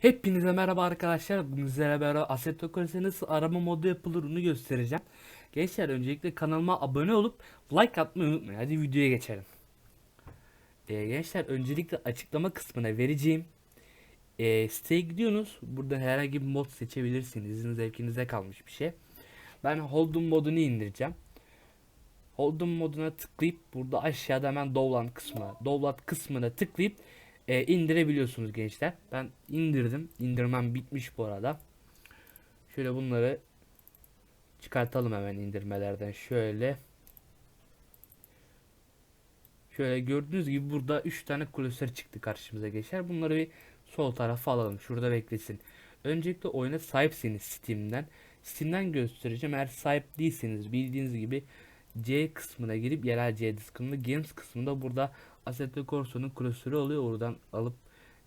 Hepinize merhaba arkadaşlar. Bugün sizlerle beraber Assetto Corsa nasıl arama modu yapılır onu göstereceğim. Gençler öncelikle kanalıma abone olup like atmayı unutmayın. Hadi videoya geçelim. Ee, gençler öncelikle açıklama kısmına vereceğim ee, siteye gidiyorsunuz. Burada herhangi bir mod seçebilirsiniz. Sizin zevkinize kalmış bir şey. Ben Hold'un modunu indireceğim. Hold'un moduna tıklayıp burada aşağıda hemen Dowland kısmına, Dowland kısmına tıklayıp e, indirebiliyorsunuz gençler. Ben indirdim. İndirmem bitmiş bu arada. Şöyle bunları çıkartalım hemen indirmelerden. Şöyle. Şöyle gördüğünüz gibi burada 3 tane klasör çıktı karşımıza gençler. Bunları bir sol tarafa alalım. Şurada beklesin. Öncelikle oyuna sahipseniz Steam'den. Steam'den göstereceğim. Eğer sahip değilseniz bildiğiniz gibi C kısmına girip yerel C kısmında Games kısmında burada Assetto Corsa'nın klasörü oluyor. Oradan alıp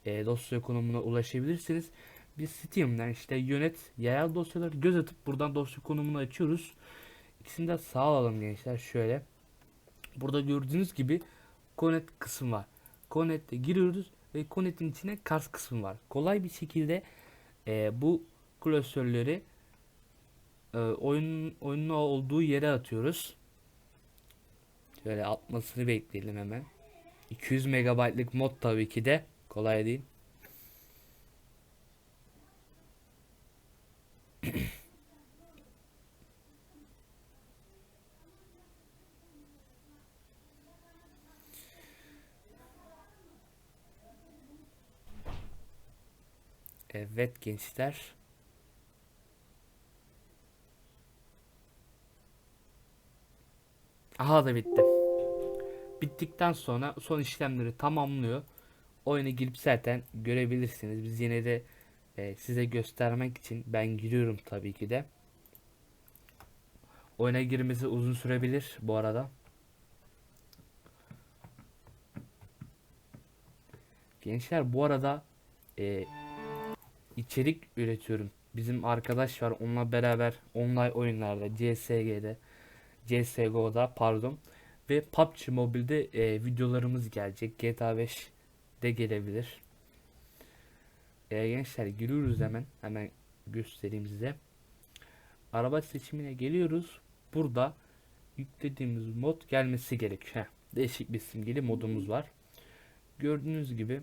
e, dosya konumuna ulaşabilirsiniz. Biz Steam'den işte yönet yerel dosyaları göz atıp buradan dosya konumunu açıyoruz. İkisini de sağ alalım gençler şöyle. Burada gördüğünüz gibi Connect kısmı var. Connect'e giriyoruz ve Connect'in içine Cars kısmı var. Kolay bir şekilde e, bu klasörleri e, oyun oyunun olduğu yere atıyoruz. Şöyle atmasını bekleyelim hemen. 200 megabaytlık mod tabii ki de kolay değil. Evet gençler. Aha da bitti. Bittikten sonra son işlemleri tamamlıyor. Oyuna girip zaten görebilirsiniz. Biz yine de e, size göstermek için ben giriyorum tabii ki de. Oyuna girmesi uzun sürebilir bu arada. Gençler bu arada e, içerik üretiyorum. Bizim arkadaş var onunla beraber online oyunlarda CSG'de CSGO'da pardon ve PUBG Mobile'de e, videolarımız gelecek. GTA 5 de gelebilir. E, gençler giriyoruz hemen. Hemen göstereyim size. Araba seçimine geliyoruz. Burada yüklediğimiz mod gelmesi gerekiyor. Heh, değişik bir simgeli modumuz var. Gördüğünüz gibi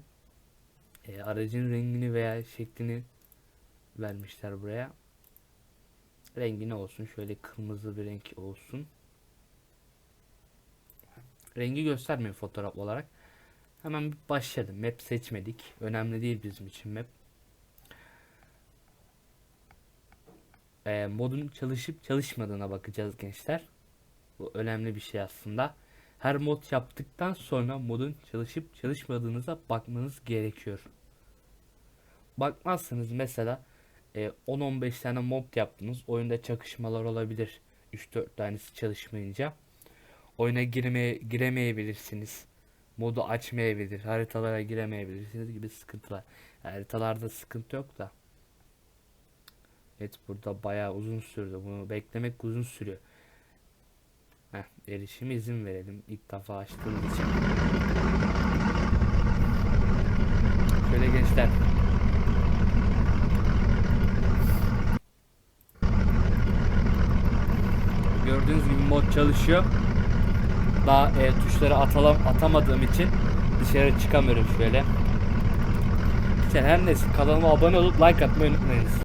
e, aracın rengini veya şeklini vermişler buraya. Rengi ne olsun? Şöyle kırmızı bir renk olsun. Rengi göstermiyor fotoğraf olarak. Hemen başladım. Map seçmedik. Önemli değil bizim için map. Ee, modun çalışıp çalışmadığına bakacağız gençler. Bu önemli bir şey aslında. Her mod yaptıktan sonra modun çalışıp çalışmadığınıza bakmanız gerekiyor. Bakmazsanız mesela e, 10-15 tane mod yaptınız. Oyunda çakışmalar olabilir. 3-4 tanesi çalışmayınca. Oyuna girmeye giremeyebilirsiniz. Modu açmayabilir. Haritalara giremeyebilirsiniz gibi sıkıntılar. Haritalarda sıkıntı yok da. Evet burada bayağı uzun sürdü. Bunu beklemek uzun sürüyor. Heh, erişime izin verelim. İlk defa açtığımız için. Şöyle gençler. Gördüğünüz gibi mod çalışıyor. Daha e, tuşları atalam atamadığım için dışarı çıkamıyorum şöyle. İşte her neyse kanalıma abone olup like atmayı unutmayınız.